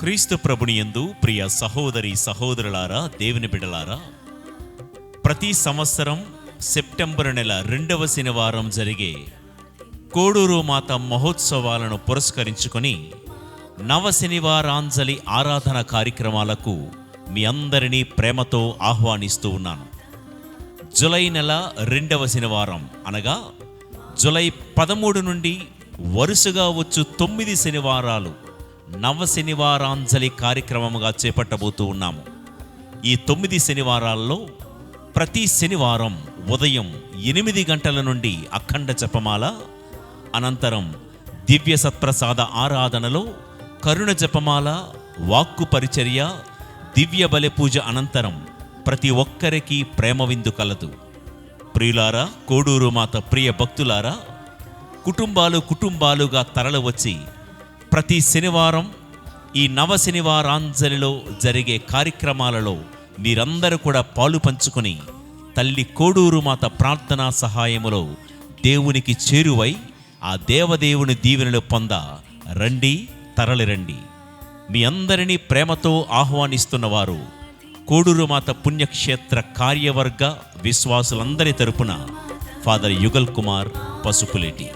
క్రీస్తు ప్రభుని ఎందు ప్రియ సహోదరి సహోదరులారా దేవుని బిడలారా ప్రతి సంవత్సరం సెప్టెంబర్ నెల రెండవ శనివారం జరిగే కోడూరు మాత మహోత్సవాలను పురస్కరించుకొని నవ శనివారాంజలి ఆరాధన కార్యక్రమాలకు మీ అందరినీ ప్రేమతో ఆహ్వానిస్తూ ఉన్నాను. జులై నెల రెండవ శనివారం అనగా జులై పదమూడు నుండి వరుసగా వచ్చు తొమ్మిది శనివారాలు నవ శనివారాంజలి కార్యక్రమముగా చేపట్టబోతూ ఉన్నాము. ఈ తొమ్మిది శనివారాల్లో ప్రతి శనివారం ఉదయం ఎనిమిది గంటల నుండి అఖండ జపమాల అనంతరం దివ్య సత్ప్రసాద ఆరాధనలో కరుణ జపమాల వాక్కు పరిచర్య దివ్య బలి పూజ అనంతరం ప్రతి ఒక్కరికి ప్రేమ విందు కలదు. ప్రియులారా కోడూరు మాత ప్రియ భక్తులారా కుటుంబాలు కుటుంబాలుగా తరలివచ్చి ప్రతి శనివారం ఈ నవ శనివారాంజలిలో జరిగే కార్యక్రమాలలో మీరందరూ కూడా పాలు పంచుకొని తల్లి కోడూరు మాత ప్రార్థనా సహాయములో దేవునికి చేరువై ఆ దేవదేవుని దీవెనలు పొంద రండి తరలిరండి మీ అందరినీ ప్రేమతో ఆహ్వానిస్తున్నవారు కోడూరుమాత పుణ్యక్షేత్ర కార్యవర్గ విశ్వాసులందరి తరపున ఫాదర్ యుగల్ కుమార్ పసుపులేటి.